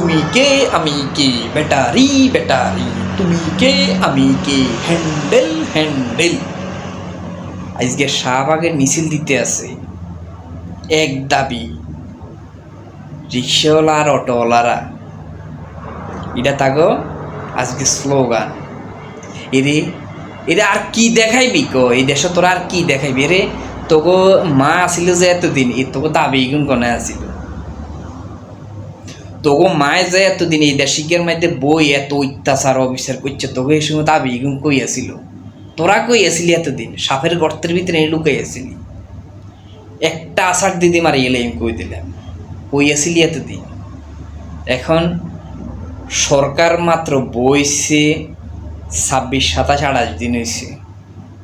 তুমি কে, আমি কে? Battery battery. তুমি কে, আমি কে? Handle handle. আজকে শাহবাগের মিছিল দিতে আছে। এক দাবি রিক্সাওয়ালা আর অটোওয়ালারা। এটা তাগো, আজকে স্লোগান। এরে এরে আর কি দেখাইবি ক? এই দেশে তোরা আর কি দেখাইবি? রে তোকে মা আসিল যে এতদিন, এ তোকে দাবি গুণ কনে আসিল? তোকে মায় যে এতদিন এই দেশিকের মধ্যে বই, এত অত্যাচার, অবিচার করছে তোকে এই সময় দাবি গুণ কই আসিল তোরা কই আসিলি এতদিন, সাপের গর্তের ভিতরে লুকাই আসিলি একটা আষাঢ় দিদি মারি এলে আমি কই দিলাম। কই আসিলি এতদিন। এখন সরকার মাত্র বইছে, ছাব্বিশ, সাতাশ, আঠাশ দিন হয়েছে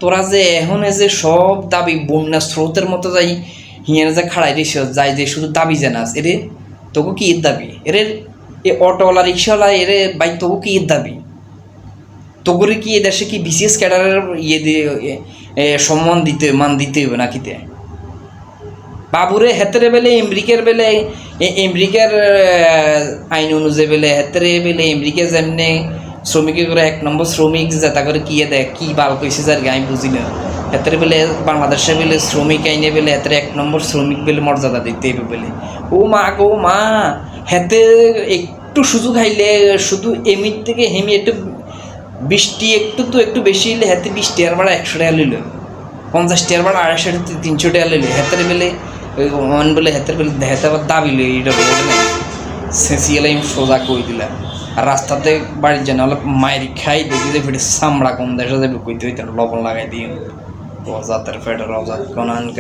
তোরা যে এখন এই যে সব দাবি, বন্যা স্রোতের মতো যাই হিয়ার যে খাড়াই দিস যাই যে শুধু দাবি জানাস, এরে তোকে কি ঈদ দাবি? এর, এ অটোওয়ালা রিক্সাওয়ালা, এরে ভাই, তবু কি ঈদ দাবি? তোকে কি দেশে কি বিসিএস ক্যাডারের ইয়ে দিয়ে সম্মান দিতে, মান দিতে হবে নাকিতে বাবুরে, হেতরে বেলে এমরিকের বেলে এমরিকের আইন অনুযায়ী বেলে, হেতরে বেলে এমরিকে যেমনে শ্রমিকের করে এক নম্বর শ্রমিক যেটা করে কি দেয়, কি বাল কইছে যার আমি বুঝি না। হেতরে বেলে বাংলাদেশে বেলে শ্রমিক আইনে বেলে হেতরে এক নম্বর শ্রমিক বেলে মর্যাদা দিতে হবে বেলে। ও মা গো মা, হেতে একটু সুযোগ হাইলে শুধু এমির থেকে হেমি একটু বৃষ্টি একটু তো একটু বেশি হলে হাতে বিশ টিয়ার ভাড়া একশো টাকা লইল। পঞ্চাশ টিয়ার ভাড়া আড়াইশো তিনশো টাকা লইল। হাতের বেলে মন বলে হাতের বেলে হাতে আবার দাবি লই এটা সেঁচিয়ালে আমি সোজা কই দিলাম আর রাস্তাতে বাড়ির জন্য মায়ের খাই দেখি যে ফেটে চামড়া কম দেশে যাবে কইতে হইতে লবণ লাগাই দিই وزارة الفيدرال وزارة القانون